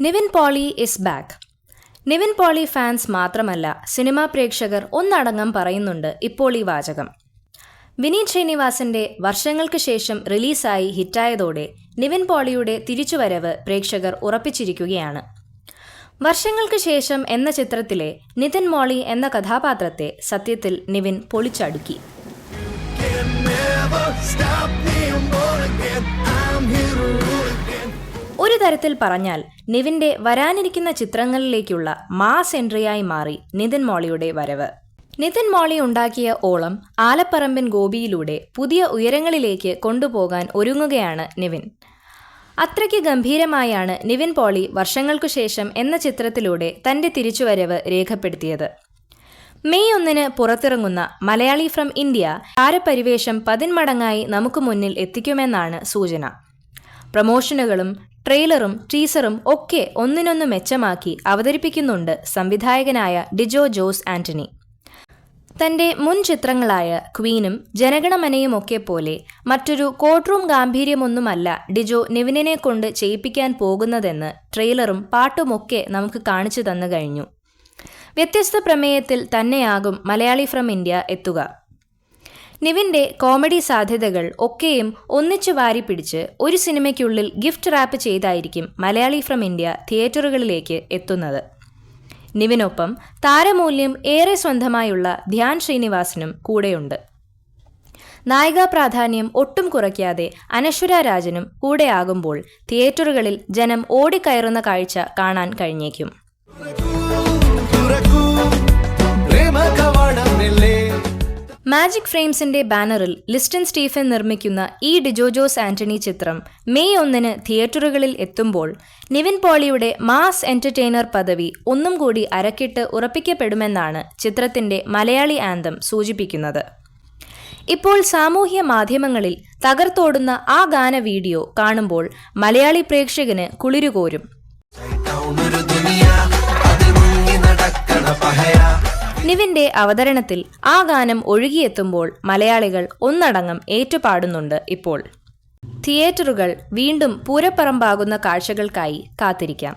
Nivin Pauly is back Nivin Pauly fans മാത്രമല്ല cinema പ്രേക്ഷകർ ഒന്നടങ്കം പറയുന്നുണ്ട് ഇപ്പോൾ ഈ വാചകം. വിനീത് ശ്രീനിവാസന്റെ വർഷങ്ങൾക്ക് ശേഷം റിലീസായി ഹിറ്റായതോടെ നിവിൻ പോളിയുടെ തിരിച്ചുവരവ് പ്രേക്ഷകർ ഉറപ്പിച്ചിരിക്കുകയാണ്. വർഷങ്ങൾക്ക് ശേഷം എന്ന ചിത്രത്തിലെ നിതിൻ മോളി എന്ന കഥാപാത്രത്തെ സത്യത്തിൽ നിവിൻ പൊളിച്ചടുക്കി. ഒരു തരത്തിൽ പറഞ്ഞാൽ നിവിന്റെ വരാനിരിക്കുന്ന ചിത്രങ്ങളിലേക്കുള്ള മാസ് എൻട്രിയായി മാറി നിതിൻ മോളിയുടെ വരവ്. നിതിൻ മോളി ഉണ്ടാക്കിയ ഓളം ആലപ്പറമ്പിൻ ഗോപിയിലൂടെ പുതിയ ഉയരങ്ങളിലേക്ക് കൊണ്ടുപോകാൻ ഒരുങ്ങുകയാണ് നിവിൻ. അത്രയ്ക്ക് ഗംഭീരമായാണ് നിവിൻ പോളി വർഷങ്ങൾക്കു ശേഷം എന്ന ചിത്രത്തിലൂടെ തന്റെ തിരിച്ചുവരവ് രേഖപ്പെടുത്തിയത്. മെയ് ഒന്നിന് പുറത്തിറങ്ങുന്ന മലയാളി ഫ്രം ഇന്ത്യ താരപരിവേഷം പതിന്മടങ്ങായി നമുക്ക് മുന്നിൽ എത്തിക്കുമെന്നാണ് സൂചന. പ്രമോഷനുകളും ട്രെയിലറും ടീസറും ഒക്കെ ഒന്നിനൊന്ന് മെച്ചമാക്കി അവതരിപ്പിക്കുന്നുണ്ട് സംവിധായകനായ ഡിജോ ജോസ് ആന്റണി. തന്റെ മുൻ ചിത്രങ്ങളായ ക്വീനും ജനഗണമനയും ഒക്കെ പോലെ മറ്റൊരു കോട്ട്റൂം ഗാംഭീര്യമൊന്നുമല്ല ഡിജോ നിവിനെ കൊണ്ട് ചെയ്യിപ്പിക്കാൻ പോകുന്നതെന്ന് ട്രെയിലറും പാട്ടുമൊക്കെ നമുക്ക് കാണിച്ചു തന്നു കഴിഞ്ഞു. വ്യത്യസ്ത പ്രമേയത്തിൽ തന്നെയാകും മലയാളി ഫ്രം ഇന്ത്യ എത്തുക. നിവിന്റെ കോമഡി സാധ്യതകൾ ഒക്കെയും ഒന്നിച്ചു വാരി പിടിച്ച് ഒരു സിനിമയ്ക്കുള്ളിൽ ഗിഫ്റ്റ് റാപ്പ് ചെയ്തായിരിക്കും മലയാളി ഫ്രം ഇന്ത്യ തിയേറ്ററുകളിലേക്ക് എത്തുന്നത്. നിവിനൊപ്പം താരമൂല്യം ഏറെ സ്വന്തമായുള്ള ധ്യാൻ ശ്രീനിവാസനും കൂടെയുണ്ട്. നായികാ പ്രാധാന്യം ഒട്ടും കുറയ്ക്കാതെ അനശ്വര രാജനും കൂടെയാകുമ്പോൾ തിയേറ്ററുകളിൽ ജനം ഓടിക്കയറുന്ന കാഴ്ച കാണാൻ കഴിഞ്ഞേക്കും. മാജിക് ഫ്രെയിംസിന്റെ ബാനറിൽ ലിസ്റ്റൻ സ്റ്റീഫൻ നിർമ്മിക്കുന്ന ഈ ഡിജോജോസ് ആന്റണി ചിത്രം മെയ് ഒന്നിന് തിയേറ്ററുകളിൽ എത്തുമ്പോൾ നിവിൻ പോളിയുടെ മാസ് എന്റർടൈനർ പദവി ഒന്നും കൂടി അരക്കിട്ട് ഉറപ്പിക്കപ്പെടുമെന്നാണ് ചിത്രത്തിന്റെ മലയാളി ആന്തം സൂചിപ്പിക്കുന്നത്. ഇപ്പോൾ സാമൂഹ്യ മാധ്യമങ്ങളിൽ തകർത്തോടുന്ന ആ ഗാന വീഡിയോ കാണുമ്പോൾ മലയാളി പ്രേക്ഷകന് കുളിരുകോരും. നിവിന്റെ അവതരണത്തിൽ ആ ഗാനം ഒഴുകിയെത്തുമ്പോൾ മലയാളികൾ ഒന്നടങ്കം ഏറ്റുപാടുന്നുണ്ട് ഇപ്പോൾ. തിയേറ്ററുകൾ വീണ്ടും പൂരപ്പറമ്പാകുന്ന കാഴ്ചകൾക്കായി കാത്തിരിക്കാം.